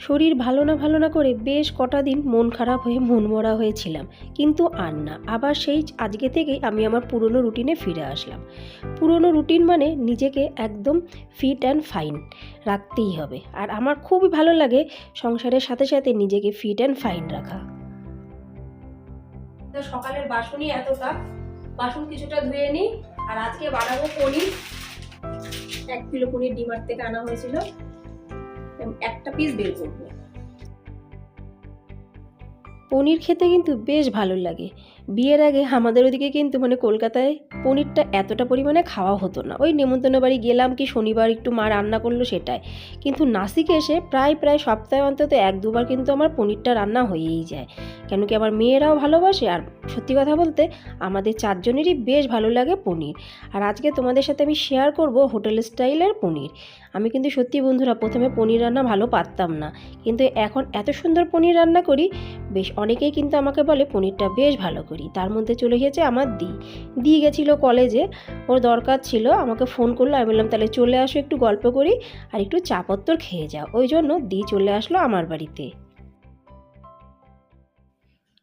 শরীর ভালো না ভালো না করে বেশ কটা দিন মন খারাপ হয়ে মন মরা হয়েছিলাম। কিন্তু আর না, আবার সেই আজকে থেকেই আমি আমার পুরনো রুটিনে ফিরে আসলাম। পুরনো রুটিন মানে নিজেকে একদম ফিট অ্যান্ড ফাইন রাখতেই হবে। আর আমার খুবই ভালো লাগে সংসারের সাথে সাথে নিজেকে ফিট অ্যান্ড ফাইন রাখা। সকালের বাসনই এতটা। বাসন কিছুটা ধুয়ে নিই। আর আজকে বানাবো পনির। এক কিলো পনির ডিমার্ট থেকে আনা হয়েছিল। একটা পিস বের পনির খেতে কিন্তু বেশ ভালো লাগে। বিয়ের আগে আমাদের ওদিকে কিন্তু মানে কলকাতায় পনিরটা এতটা পরিমাণে খাওয়া হতো না। ওই নেমন্তন্ন বাড়ি গেলাম কি শনিবার একটু মা রান্না করল সেটাই। কিন্তু নাসিকে এসে প্রায় প্রায় সপ্তাহে অন্তত এক দুবার কিন্তু আমার পনিরটা রান্না হয়েই যায়। কেন কি আমার মেয়েরাও ভালোবাসে আর সত্যি কথা বলতে আমাদের চারজনেরই বেশ ভালো লাগে পনির। আর আজকে তোমাদের সাথে আমি শেয়ার করব হোটেল স্টাইলের পনির। আমি কিন্তু সত্যি বন্ধুরা প্রথমে পনির রান্না ভালো পারতাম না। কিন্তু এখন এত সুন্দর পনির রান্না করি, বেশ অনেকেই কিন্তু আমাকে বলে পনিরটা বেশ ভালো করি। তার মধ্যে চলে গিয়েছে আমার দি। দি গেছিল কলেজে, ওর দরকার ছিল, আমাকে ফোন করল, আমি বললাম, তাহলে চলে আসো, একটু গল্প করি আর একটু চাপত্তর খেয়ে যাও। ওই জন্য দি চলে আসলো আমার বাড়িতে।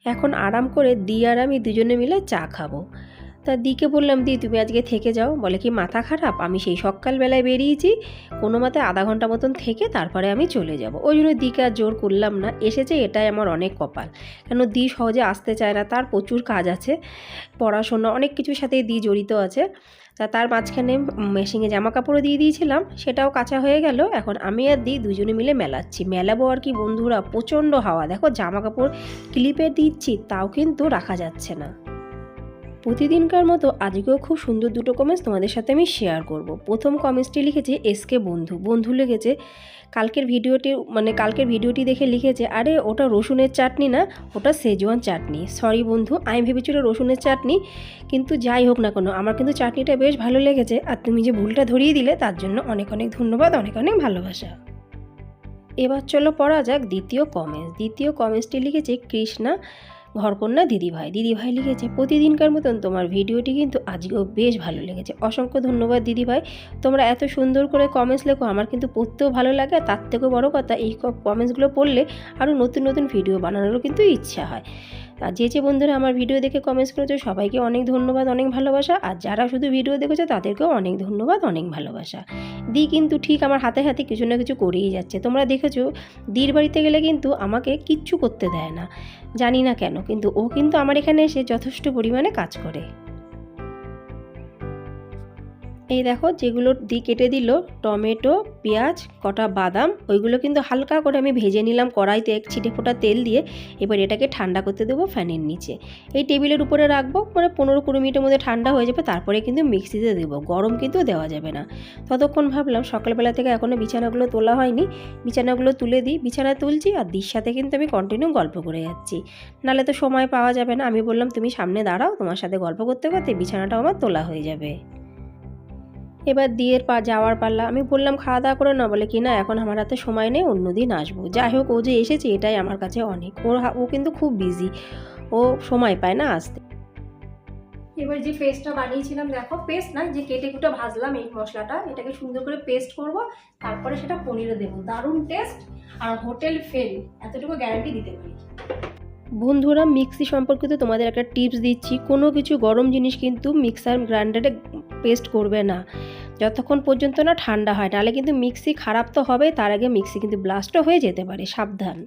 এখন আরাম করে দি আর আমি দুজনে মিলে চা খাব। তা দিকে বললাম দি তুমি আজকে থেকে যাও। বলে কি, মাথা খারাপ? আমি সেই সকালবেলায় বেরিয়েছি। কোনো মতে আধা ঘণ্টা মতন থেকে তারপরে আমি চলে যাব। ওই জন্য দিকে আর জোর করলাম না। এসেছে, এটাই আমার অনেক কপাল। কেন, দি সহজে আসতে চায় না, তার প্রচুর কাজ আছে, পড়াশোনা, অনেক কিছুর সাথেই দি জড়িত আছে। তা তার মাঝখানে মেশিনে জামা কাপড়ও দিয়ে দিয়েছিলাম, সেটাও কাঁচা হয়ে গেল। এখন আমি আর দি দুজনে মিলে মেলাচ্ছি। মেলাবো আর কি, বন্ধুরা, প্রচণ্ড হাওয়া। দেখো জামা কাপড় ক্লিপে দিচ্ছি, তাও কিন্তু রাখা যাচ্ছে না। প্রতিদিনকার মতো আজকেও খুব সুন্দর দুটো কমেন্টস তোমাদের সাথে আমি শেয়ার করব। প্রথম কমেন্টসটি লিখেছে এসকে বন্ধু। বন্ধু লিখেছে, কালকের ভিডিওটি মানে কালকের ভিডিওটি দেখে লিখেছে, আরে, ওটা রসুনের চাটনি না? ওটা সেজওয়ান চাটনি। সরি বন্ধু, আমি ভেবেছিল রসুনের চাটনি, কিন্তু যাই হোক না কোনো, আমার কিন্তু চাটনিটা বেশ ভালো লেগেছে। আর তুমি যে ভুলটা ধরিয়ে দিলে, তার জন্য অনেক অনেক ধন্যবাদ, অনেক অনেক ভালোবাসা। এবার চলো পড়া যাক দ্বিতীয় কমেন্টস দ্বিতীয় কমেন্টসটি লিখেছে, কৃষ্ণা ঘরকন্যা দিদিভাই। দিদিভাই লিখেছে, প্রতিদিনকার মতন তোমার ভিডিওটি কিন্তু আজকেও বেশ ভালো লেগেছে। অসংখ্য ধন্যবাদ দিদিভাই। তোমরা এত সুন্দর করে কমেন্টস লেখো, আমার কিন্তু পড়তেও ভালো লাগে। আর তার থেকেও বড় কথা, এই কমেন্টসগুলো পড়লে আরও নতুন নতুন ভিডিও বানানোরও কিন্তু ইচ্ছা হয়। আর যে যে বন্ধুরা আমার ভিডিও দেখে কমেন্টস করেছ, সবাইকে অনেক ধন্যবাদ, অনেক ভালোবাসা। আর যারা শুধু ভিডিও দেখেছ, তাদেরকেও অনেক ধন্যবাদ, অনেক ভালোবাসা। দি কিন্তু ঠিক আমার হাতে হাতে কিছু না কিছু করেই যাচ্ছে। তোমরা দেখেছ, দির বাড়িতে গেলে কিন্তু আমাকে কিচ্ছু করতে দেয় না। জানি না কেন, কিন্তু ও কিন্তু আমার এখানে এসে যথেষ্ট পরিমাণে কাজ করে। এই দেখো যেগুলো দি কেটে দিল, টমেটো, পেঁয়াজ, কটা বাদাম, ওইগুলো কিন্তু হালকা করে আমি ভেজে নিলাম কড়াইতে এক ছিটে ফোটা তেল দিয়ে। এবার এটাকে ঠান্ডা করতে দেবো ফ্যানের নিচে। এই টেবিলের উপরে রাখব মানে পনেরো কুড়ি মিনিটের মধ্যে ঠান্ডা হয়ে যাবে, তারপরে কিন্তু মিক্সিতে দেবো। গরম কিন্তু দেওয়া যাবে না। ততক্ষণ ভাবলাম সকালবেলা থেকে এখনও বিছানাগুলো তোলা হয়নি। বিছানাগুলো তুলে দিই, বিছানা তুলছি আর দির সাথে কিন্তু আমি কন্টিনিউ গল্প করে যাচ্ছি। নালে তো সময় পাওয়া যাবে না। আমি বললাম, তুমি সামনে দাঁড়াও, তোমার সাথে গল্প করতে করতে বিছানাটাও আমার তোলা হয়ে যাবে। এবার দিয়ের পা যাওয়ার পাল্লা। আমি বললাম খাওয়া দাওয়া করে না বলে কি না এখন আমার হাতে সময় নেই অন্যদিন আসব। যাই হোক ও যে এসেছে এটাই আমার কাছে অনেক। ওর ও কিন্তু খুব বিজি ও সময় পায় না আসতে। এবার যে পেস্টটা বানিয়েছিলাম দেখো পেস্ট না যে কেটে কুটে ভাজলাম এই মশলাটা এটাকে সুন্দর করে পেস্ট করব তারপরে সেটা পনিরে দেবো। দারুণ টেস্ট আর হোটেল ফেল এতটুকু গ্যারান্টি দিতে পারি। বন্ধুরা মিক্সি সম্পর্কিত তোমাদের একটা টিপস দিচ্ছি। কোনো কিছু গরম জিনিস কিন্তু মিক্সার গ্রাইন্ডারে পেস্ট করবে না। যতক্ষণ পর্যন্ত না ঠান্ডা হয়, নাহলে কিন্তু মিক্সি খারাপ তো হবে তার আগে মিক্সি কিন্তু ব্লাস্টও হয়ে যেতে পারে, সাবধান।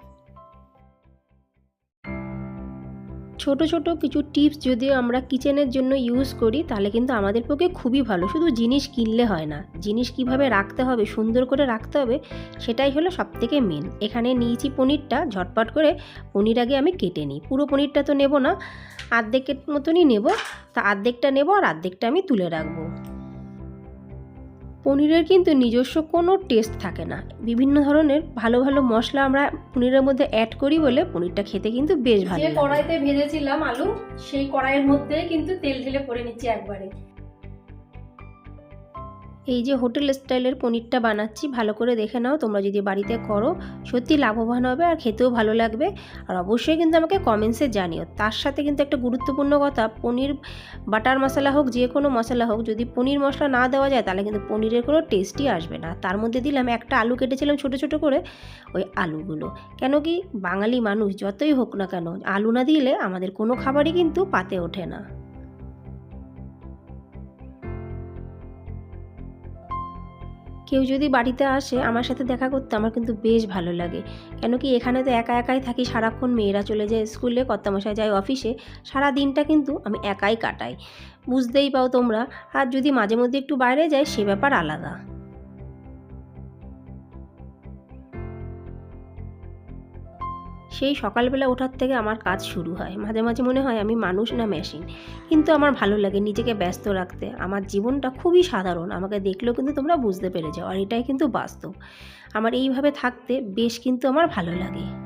ছোট ছোট কিছু টিপস যদি আমরা কিচেনের জন্য ইউজ করি, তাহলে কিন্তু আমাদের পক্ষে খুবই ভালো। শুধু জিনিস কিনলে হয় না। জিনিস কীভাবে রাখতে হবে, সুন্দর করে রাখতে হবে, সেটাই হলো সব থেকে মেন এখানে নিয়েছি পনিরটা, ঝটপট করে পনির আগে আমি কেটে নিই। পুরো পনিরটা তো নেব না, আর্ধেকের মতনই নেব। তা আর্ধেকটা নেব আর আর্ধেকটা আমি তুলে রাখব। পনিরের কিন্তু নিজস্ব কোনো টেস্ট থাকে না। বিভিন্ন ধরনের ভালো ভালো মশলা আমরা পনিরের মধ্যে অ্যাড করি বলে পনিরটা খেতে কিন্তু বেশ ভালো যে কড়াইতে ভেজেছিলাম আলু সেই কড়াইয়ের মধ্যে কিন্তু তেল ঢেলে করে নিচ্ছি একবারে। এই যে হোটেল স্টাইলের পনিরটা বানাচ্ছি, ভালো করে দেখে নাও, তোমরা যদি বাড়িতে করো, সত্যি লাভবান হবে আর খেতেও ভালো লাগবে। আর অবশ্যই কিন্তু আমাকে কমেন্টসে জানিও। তার সাথে কিন্তু একটা গুরুত্বপূর্ণ কথা, পনির বাটার মশলা হোক, যে কোনো মশলা হোক, যদি পনির মশলা না দেওয়া যায়, তাহলে কিন্তু পনিরের কোনো টেস্টই আসবে না। তার মধ্যে দিলাম একটা আলু কেটেছিলাম ছোটো ছোটো করে, ওই আলুগুলো। কেন কি বাঙালি মানুষ, যতই হোক না কেন, আলু না দিলে আমাদের কোনো খাবারই কিন্তু পাতে ওঠে না। কেউ যদি বাড়িতে আসে আমার সাথে দেখা করতে আমার কিন্তু বেশ ভালো লাগে। কেন কি এখানে তো একা একাই থাকি সারাক্ষণ, মেয়েরা চলে যায় স্কুলে কর্তামশায় যায় অফিসে সারা দিনটা কিন্তু আমি একাই কাটাই। বুঝতেই পাও তোমরা, আর যদি মাঝে মধ্যে একটু বাইরে যাই, সে ব্যাপার আলাদা। সেই সকালবেলা ওঠার থেকে আমার কাজ শুরু হয়। মাঝে মাঝে মনে হয় আমি মানুষ না মেশিন কিন্তু আমার ভালো লাগে নিজেকে ব্যস্ত রাখতে। আমার জীবনটা খুবই সাধারণ। আমাকে দেখলেও কিন্তু তোমরা বুঝতে পেরে যাও। আর এটাই কিন্তু বাস্তব। আমার এইভাবে থাকতে বেশ কিন্তু আমার ভালো লাগে।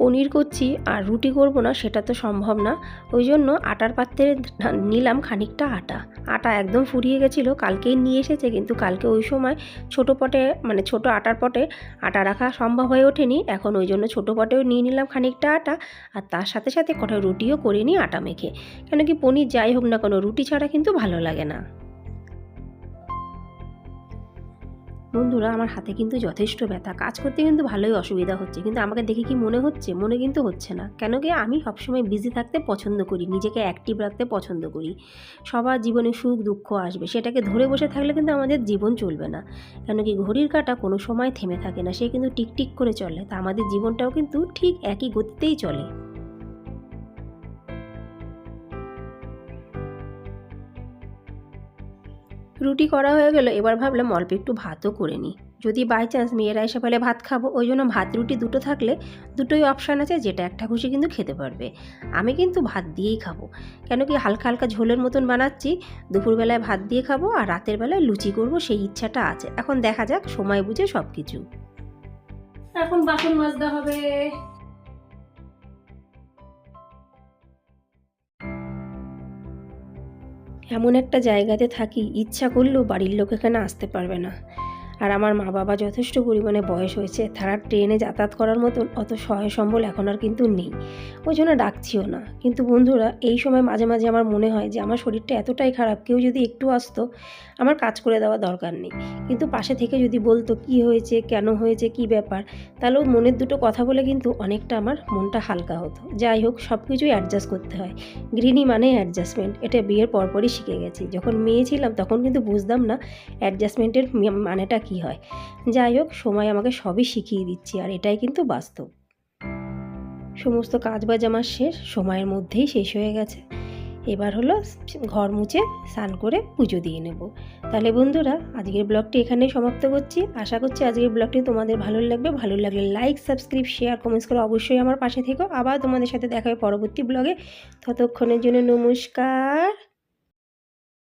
পনির করছি আর রুটি করব না, সেটা তো সম্ভব না। ওই জন্য আটার পাত্রে নিলাম খানিকটা আটা। আটা একদম ফুরিয়ে গেছিল, কালকেই নিয়ে এসেছে, কিন্তু কালকে ওই সময় ছোটো পটে মানে ছোট আটার পটে আটা রাখা সম্ভব হয়ে ওঠেনি। এখন ওই জন্য ছোটো পটেও নিয়ে নিলাম খানিকটা আটা আর তার সাথে সাথে কটা রুটিও করে নিই আটা মেখে। কেন কি পনির যাই হোক না কোনো, রুটি ছাড়া কিন্তু ভালো লাগে না। বন্ধুরা, আমার হাতে কিন্তু যথেষ্ট ব্যথা। কাজ করতে কিন্তু ভালোই অসুবিধা হচ্ছে, কিন্তু আমাকে দেখে কি মনে হচ্ছে? মনে কিন্তু হচ্ছে না। কেন কি? আমি সবসময় বিজি থাকতে পছন্দ করি, নিজেকে অ্যাক্টিভ রাখতে পছন্দ করি। সবার জীবনে সুখ, দুঃখ আসবে, সেটাকে ধরে বসে থাকলে কিন্তু আমাদের জীবন চলবে না। কেন কি? ঘড়ির কাঁটা কোনো সময় থেমে থাকে না, সে কিন্তু টিকটিক করে চলে। তা আমাদের জীবনটাও কিন্তু ঠিক একই গতিতেই চলে। রুটি করা হয়ে গেল, এবার ভাবলাম অল্প একটু ভাতও করে নিই। যদি বাই চান্স মেয়েরা এসে ফেলে ভাত খাব? ওই জন্য ভাত, রুটি দুটো থাকলে দুটোই অপশান আছে, যেটা একটা খুশি কিন্তু খেতে পারবে। আমি কিন্তু ভাত দিয়েই খাব। কেন কি হালকা হালকা ঝোলের মতন বানাচ্ছি, দুপুরবেলায় ভাত দিয়ে খাব আর রাতের বেলায় লুচি করব, সেই ইচ্ছাটা আছে। এখন দেখা যাক, সময় বুঝে সব কিছু এখন বাসন মাজতে হবে। এমন একটা জায়গাতে থাকি ইচ্ছা করলেও বাড়ির লোক এখানে আসতে পারবে না। আর আমার মা বাবা যথেষ্ট পরিমাণে বয়স হয়েছে, তারা ট্রেনে যাতায়াত করার মতন অত সহায় সম্বল এখন আর কিন্তু নেই। ওই জন্য ডাকছিও না। কিন্তু বন্ধুরা, এই সময় মাঝে মাঝে আমার মনে হয় যে আমার শরীরটা এতটাই খারাপ, কেউ যদি একটু আসতো, আমার কাজ করে দেওয়া দরকার নেই। কিন্তু পাশে থেকে যদি বলতো কি হয়েছে, কেন হয়েছে, কি ব্যাপার তাহলেও মনের দুটো কথা বলে কিন্তু অনেকটা আমার মনটা হালকা হতো। যাই হোক সব কিছুই অ্যাডজাস্ট করতে হয়। গৃহিণী মানে অ্যাডজাস্টমেন্ট এটা বিয়ের পরপরই শিখে গেছি। যখন মেয়ে ছিলাম, তখন কিন্তু বুঝতাম না অ্যাডজাস্টমেন্টের মানেটা কী। হয়? যাই হোক, সময় আমাকে সবই শিখিয়ে দিচ্ছি, আর এটাই কিন্তু বাস্তব। সমস্ত কাজ বাজ আমার শেষ, সময়ের মধ্যেই শেষ হয়ে গেছে। এবার হলো ঘর মুছে স্নান করে পুজো দিয়ে নেব। তাহলে বন্ধুরা, আজকের ব্লগটি এখানেই সমাপ্ত করছি। আশা করছি আজকের ব্লগটি তোমাদের ভালো লাগবে। ভালো লাগলে লাইক সাবস্ক্রাইব শেয়ার কমেন্টস করে অবশ্যই আমার পাশে থেকো। আবার তোমাদের সাথে দেখা হবে পরবর্তী ব্লগে। ততক্ষণের জন্য নমস্কার।